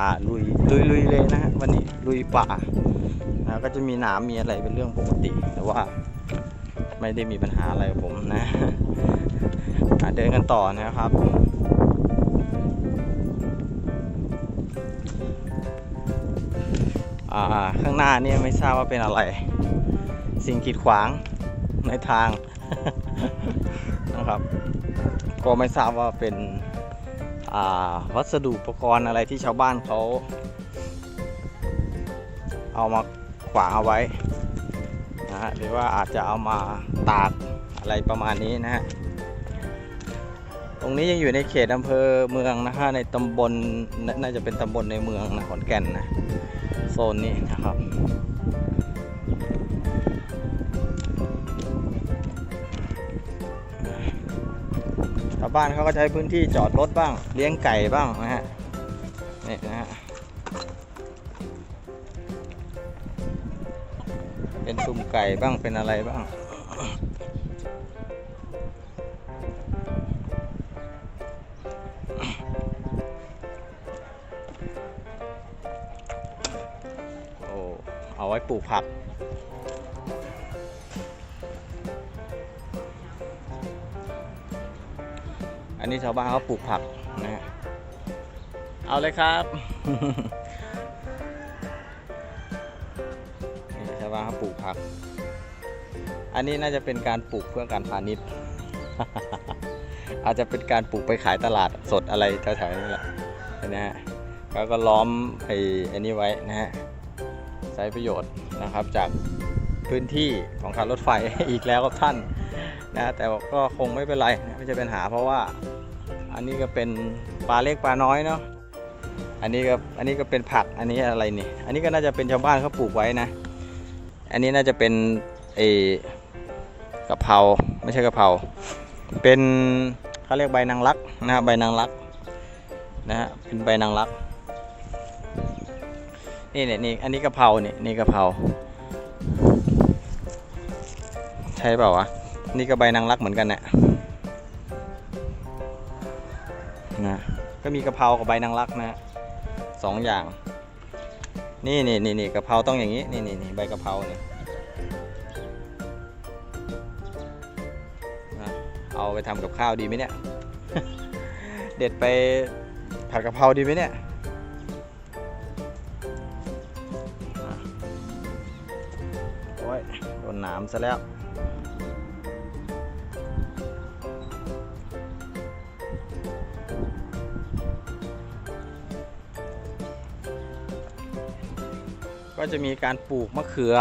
าลุยลุยลุยเลยนะฮะวันนี้ลุยป่านะก็จะมีหนามมีอะไรเป็นเรื่องปกติ แต่ว่าไม่ได้มีปัญหาอะไรผมนะเดินกันต่อนะครับอ่าข้างหน้าเนี่ยไม่ทราบว่าเป็นอะไร สิ่งกีดขวางในทางนะครับ ก็ไม่ทราบว่าเป็น วัสดุอุปกรณ์อะไรที่ชาวบ้านเขาเอามาขวางเอาไว้นะฮะหรือว่าอาจจะเอามาตากอะไรประมาณนี้นะฮะตรงนี้ยังอยู่ในเขตอำเภอเมืองนะฮะในตำบลนน่าจะเป็นตำบลในเมืองนะขอนแก่นนะโซนนี้นะครับ บ้านเขาก็ใช้พื้นที่จอดรถบ้าง เลี้ยงไก่บ้างนะฮะนี่นะฮะเป็นซุ้มไก่บ้างเป็นอะไรบ้างโอ้เอาไว้ปลูกผัก นนี้ชาวบ้านเขาปลูกผักนะฮะเอาเลยครับนี่ชาวบ้านเขาปลูกผัก อันนี้น่าจะเป็นการปลูกเพื่อการพาณิชย์ อาจจะเป็นการปลูกไปขายตลาดสดอะไรแถวๆนี้แหละนะฮะแล้วก็ล้อมไอ้ไอ้นี้ไว้นะฮะใช้ประโยชน์นะครับจากพื้นที่ของการรถไฟอีกแล้วครับท่าน นะแต่ก็คงไม่เป็นไรไม่ใช่ปัญหาเพราะว่าอันนี้ก็เป็นปลาเล็กปลาน้อยเนาะอันนี้ก็อันนี้ก็เป็นผักอันนี้อะไรนี่อันนี้ก็น่าจะเป็นชาวบ้านเขาปลูกไว้นะ อันนี้น่าจะเป็นเออกะเพราไม่ใช่กะเพราเป็นเขาเรียกใบนางรักนะฮะใบนางรักนะฮะเป็นใบนางรักนี่เนี่ยนี่อันนี้กะเพราเนี่ยนี่กะเพราใช่เปล่าวะ นี่ก็ใบนางรักเหมือนกันนี่ยนะก็มีกะเพรากับใบนางรักนะฮะสองอย่าง นี่นี่นี่นี่กะเพราต้องอย่างนี้นี่นี่นี่ใบกะเพราเนี่ยนะเอาไปทำกับข้าวดีไหมเนี่ย เด็ดไปผัดกะเพราดีไหมเนี่ยโอ้ยโดนหนามซะแล้ว จะมีการปลูกมะเขือ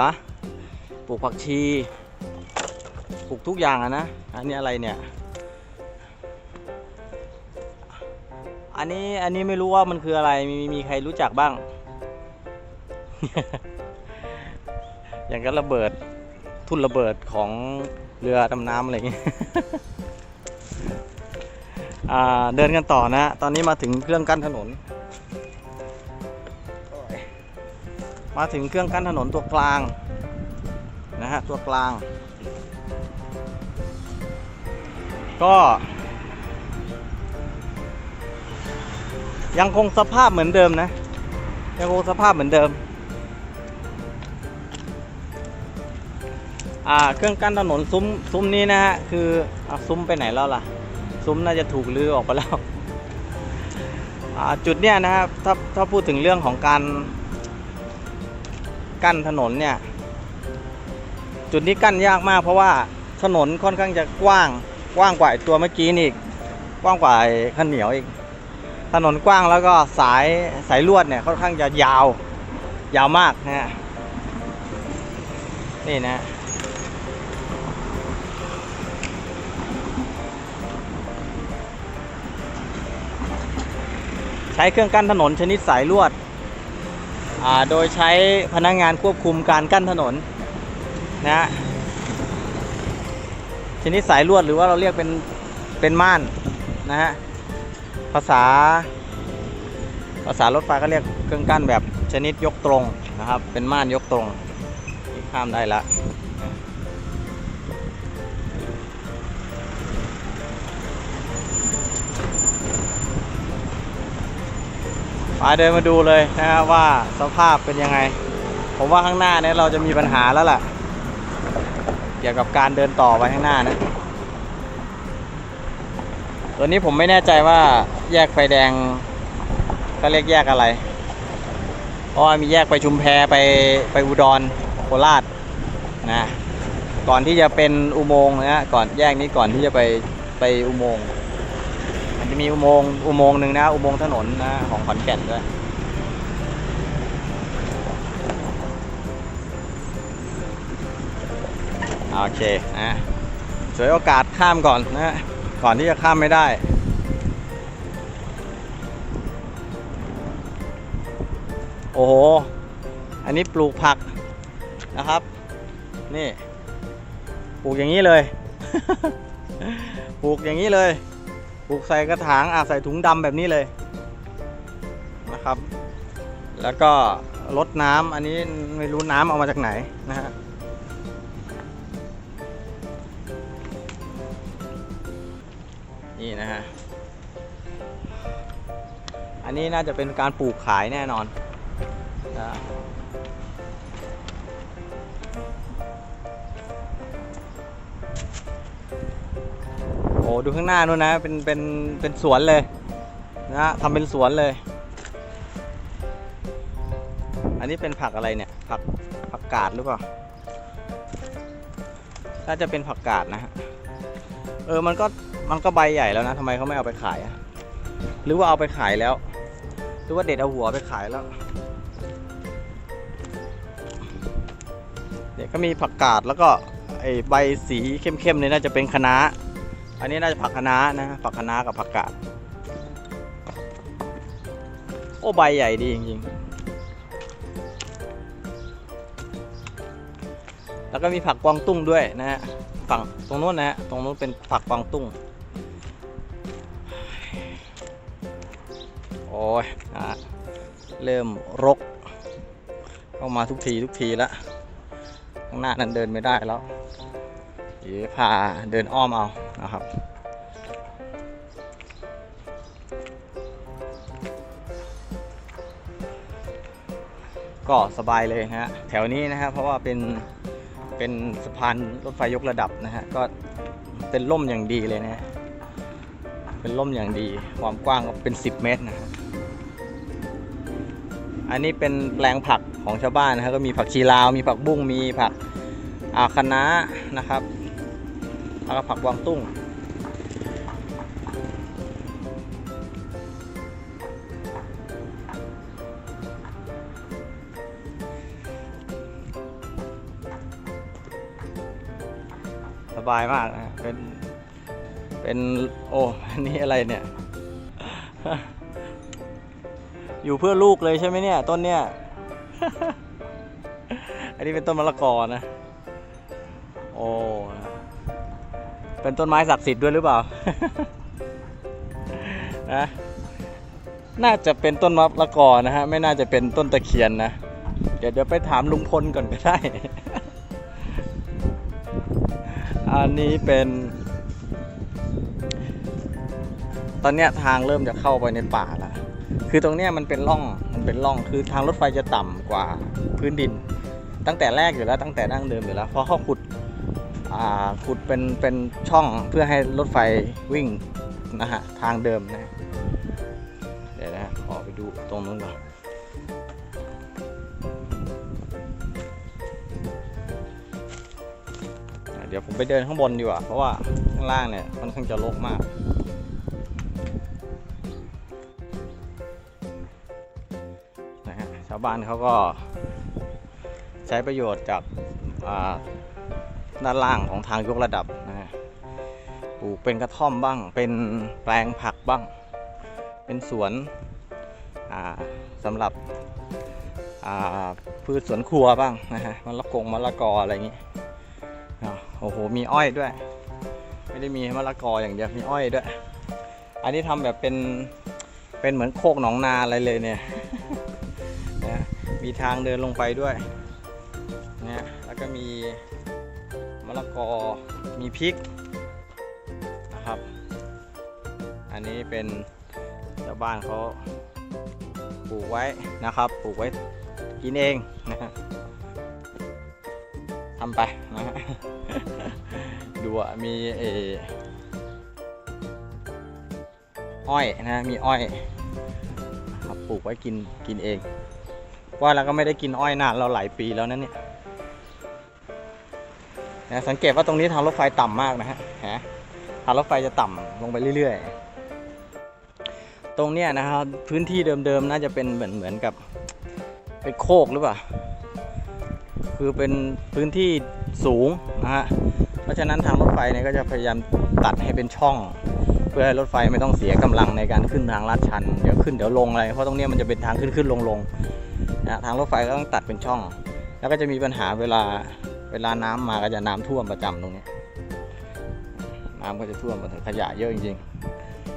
ปลูกผักชี ปลูกทุกอย่างนะ อันนี้อะไรเนี่ย อันนี้อันนี้ไม่รู้ว่ามันคืออะไร มีมีใครรู้จักบ้าง อย่างกับระเบิด ทุ่นระเบิดของเรือดำน้ำอะไรอย่างเงี้ยเดินกันต่อนะ ตอนนี้มาถึงเครื่องกั้นถนน มาถึงเครื่องกั้นถนนตัวกลางนะฮะตัวกลาง ก็ยังคงสภาพเหมือนเดิมนะ ยังคงสภาพเหมือนเดิม อ่า เครื่องกั้นถนนซุ้มซุ้มนี้นะฮะ คืออาซุ้มไปไหนแล้วล่ะ ซุ้มน่าจะถูกลื้อออกไปแล้ว อ่า จุดเนี้ยนะครับ ถ้าถ้าพูดถึงเรื่องของการ กั้นถนนเนี่ย จุดนี้กั้นยากมาก เพราะว่าถนนค่อนข้างจะกว้างกว้างกว่าตัวเมื่อกี้นี่อีกกว้างกว่าไอ้ข้าวเหนียวอีก ถนนกว้างแล้วก็สายสายลวดเนี่ยค่อนข้างจะยาว ยาวมากนะฮะนี่นะใช้เครื่องกั้นถนนชนิดสายลวด โดยใช้พนักงานควบคุมการกั้นถนนนะฮะชนิดสายลวดหรือว่าเราเรียกเป็นเป็นม่านนะฮะภาษา ภาษารถไฟก็เรียกเครื่องกั้นแบบชนิดยกตรงนะครับ เป็นม่านยกตรงข้ามได้ละ เดินมาดูเลยนะครับว่าสภาพเป็นยังไง ผมว่าข้างหน้าเนี่ยเราจะมีปัญหาแล้วล่ะ เกี่ยวกับการเดินต่อไปข้างหน้านะตัวนี้ผมไม่แน่ใจว่าแยกไฟแดงเขาเรียกแยกอะไรเพราะว่ามีแยกไปชุมแพไปไปอุดรโคราชนะก่อนที่จะเป็นอุโมงค์นะก่อนแยกนี้ก่อนที่จะไปไปอุโมงค์ จะมีอุโมงค์อุโมงค์หนึ่งนะ อุโมงค์ถนนนะของขอนแก่นด้วยโอเคนะสวยโอกาสข้ามก่อนนะ ก่อนที่จะข้ามไม่ได้โอ้โห อันนี้ปลูกผักนะครับ นี่ ปลูกอย่างนี้เลย ปลูกอย่างนี้เลย ปลูกใส่กระถางอะใส่ถุงดำแบบนี้เลยนะครับ แล้วก็ลดน้ำอันนี้ไม่รู้น้ำเอามาจากไหนนะฮะนี่นะฮะ อันนี้น่าจะเป็นการปลูกขายแน่นอนนะ โอ้ดูข้างหน้านู่นนะ เป็นเป็นเป็นสวนเลยนะทำเป็นสวนเลย อันนี้เป็นผักอะไรเนี่ย ผักผักกาดหรือเปล่าน่าจะเป็นผักกาดนะฮะเออมันก็มันก็ใบใหญ่แล้วนะทำไมเขาไม่เอาไปขายอะหรือว่าเอาไปขายแล้ว หรือว่าเด็ดเอาหัวไปขายแล้วเด็กก็มีผักกาดแล้วก็ไอใบสีเข้มๆนี่น่าจะเป็นคะน้า อันนี้น่าจะผักคะน้านะผักคะน้ากับผักกาดโอ้ใบใหญ่ดีจริงๆ แล้วก็มีผักกวางตุ้งด้วยนะฮะ ฝั่งตรงนู้นนะฮะ ตรงนู้นเป็นผักกวางตุ้ง โอ้ยอะเริ่มรก เข้ามาทุกทีทุกทีแล้ว ข้างหน้านั้นเดินไม่ได้แล้วเดี๋ยวพาเดินอ้อมเอา นะครับ ก็สบายเลยนะฮะแถวนี้นะครับเพราะว่าเป็นเป็นสะพานรถไฟยกระดับนะฮะก็เป็นล่มอย่างดีเลยนะฮะเป็นล่มอย่างดีความกว้างก็เป็น 10 เมตรนะครับอันนี้เป็นแปลงผักของชาวบ้านนะครับก็มีผักชีลาว มีผักบุ้งมีผักอาคะน้านะครับ แล้วก็ผักวางตุ้ง สบายมากนะเป็น เป็นโอ้อันนี้อะไรเนี่ย อยู่เพื่อลูกเลยใช่ไหมเนี่ย ต้นเนี่ย อันนี้เป็นต้นมะละกอนะ โอ้ เป็นต้นไม้ศักดิ์สิทธิ์ด้วยหรือเปล่านะน่าจะเป็นต้นมะละกอนะฮะ ไม่น่าจะเป็นต้นตะเคียนนะ เดี๋ยวเดี๋ยวไปถามลุงพลก่อนก็ได้ อันนี้เป็น ตอนเนี้ยทางเริ่มจะเข้าไปในป่าแล้วคือตรงเนี้ยมันเป็นร่อง มันเป็นร่อง คือทางรถไฟจะต่ำกว่าพื้นดิน ตั้งแต่แรกอยู่แล้ว ตั้งแต่ดั้งเดิมอยู่แล้วเพราะเขาขุดอ่า ขุดเป็นเป็นช่องเพื่อให้รถไฟวิ่งนะฮะทางเดิมนะเดี๋ยวนะฮะขอไปดูตรงนู้นก่อนเดี๋ยวผมไปเดินข้างบนดีกว่า เพราะว่าข้างล่างเนี่ยมันค่อนข้างจะรกมากนะฮะชาวบ้านเขาก็ใช้ประโยชน์จากอ่า ด้านล่างของทางยกระดับนะฮะปลูกเป็นกระท่อมบ้าง เป็นแปลงผักบ้าง เป็นสวนอ่าสำหรับอ่าพืชสวนครัวบ้างนะฮะมะละกงมะละกออะไรอย่างนี้โอ้โหมีอ้อยด้วย ไม่ได้มีมะละกออย่างเดียวมีอ้อยด้วย อันนี้ทำแบบเป็นเป็นเหมือนโคกหนองนาอะไรเลยเนี่ยนะมีทางเดินลงไปด้วย ละกอมีพริกนะครับ อันนี้เป็นชาวบ้านเขาปลูกไว้นะครับ ปลูกไว้กินเองนะทำไปนะดูอะมีเออ้อยนะมีอ้อยครับปลูกไว้กินกินเอง ว่าแล้วก็ไม่ได้กินอ้อยนานเราหลายปีแล้วนะเนี่ย นะสังเกตว่าตรงนี้ทางรถไฟต่ำมากนะฮะทางรถไฟจะต่ำลงไปเรื่อย ๆ ตรงเนี้ยนะครับพื้นที่เดิมๆน่าจะเป็นเหมือนเหมือนกับเป็นโคกหรือเปล่า คือเป็นพื้นที่สูงนะฮะเพราะฉะนั้นทางรถไฟเนี่ยก็จะพยายามตัดให้เป็นช่อง เพื่อให้รถไฟไม่ต้องเสียกำลังในการขึ้นทางลาดชันเดี๋ยวขึ้นเดี๋ยวลงอะไรเพราะตรงเนี้ยมันจะเป็นทางขึ้นขึ้นลงลงนะทางรถไฟก็ต้องตัดเป็นช่อง แล้วก็จะมีปัญหาเวลา เวลาน้ำมาก็จะน้ำท่วมประจำตรงนี้ น้ำก็จะท่วมมาถึงขยะเยอะจริง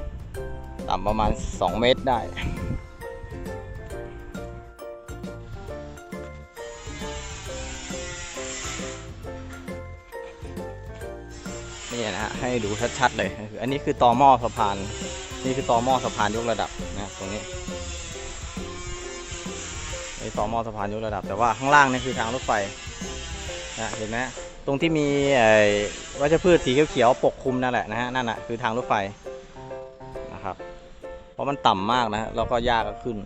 ๆ ต่ำประมาณ 2 เมตรได้นี่นะฮะให้ดูชัดๆเลยอันนี้คือตอหม้อสะพาน นี่คือตอหม้อสะพานยกระดับนะตรงนี้นี่ตอหม้อสะพานยกระดับ แต่ว่าข้างล่างนี่คือทางรถไฟ นะเห็นไหมตรงที่มีไอ้วัชพืชสีเขียวๆปกคลุมนั่นแหละนะฮะนั่นน่ะคือทางรถไฟนะครับ เพราะมันต่ำมากนะฮะแล้วก็ยากก็ขึ้น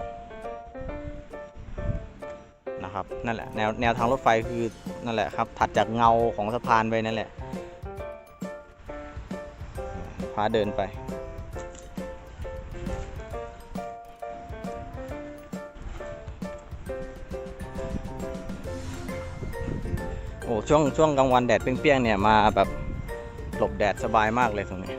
นะครับนั่นแหละแนวแนวทางรถไฟคือนั่นแหละครับถัดจากเงาของสะพานไปนั่นแหละพาเดินไป ช่วงช่วงกลางวันแดดเปรี้ยงๆเนี่ยมาแบบหลบแดดสบายมากเลยตรงนี้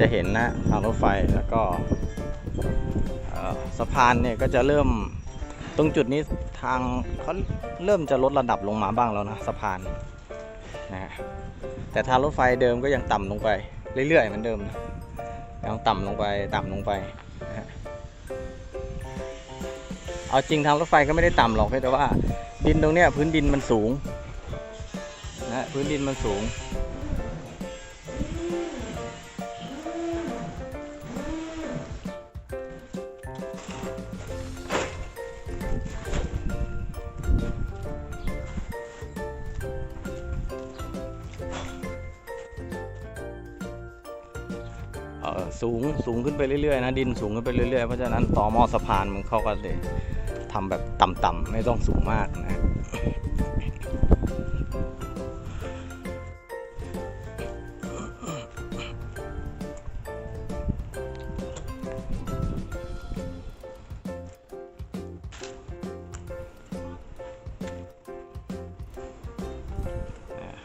จะเห็นนะทางรถไฟแล้วก็สะพานเนี่ยก็จะเริ่มตรงจุดนี้างเขาเริ่มจะลดระดับลงมาบ้างแล้วนะสะพานนะฮะแต่ทางรถไฟเดิมก็ยังต่ำลงไป เรื่อยๆเหมือนเดิมนะยังต่ำลงไปต่ำลงไปนะฮะเอาจริงทางรถไฟก็ไม่ได้ต่ำหรอกแต่ว่า ดินตรงเนี้ยพื้นดินมันสูงนะพื้นดินมันสูง สูงสูงขึ้นไปเรื่อยๆนะดินสูงขึ้นไปเรื่อยๆเพราะฉะนั้นต่อหม้อสะพานมันเขาก็เลยทำแบบต่ำๆไม่ต้องสูงมากนะ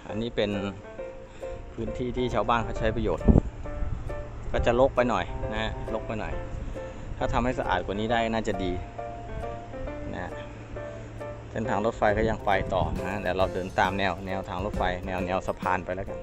อันนี้เป็นพื้นที่ที่ชาวบ้านเขาใช้ประโยชน์ ก็จะลกไปหน่อยนะฮะลกไปหน่อย ถ้าทำให้สะอาดกว่านี้ได้น่าจะดีนะฮะเส้นทางรถไฟก็ยังไปต่อนะเดี๋ยวเราเดินตามแนวแนวทางรถไฟ แนวแนวสะพานไปแล้วกัน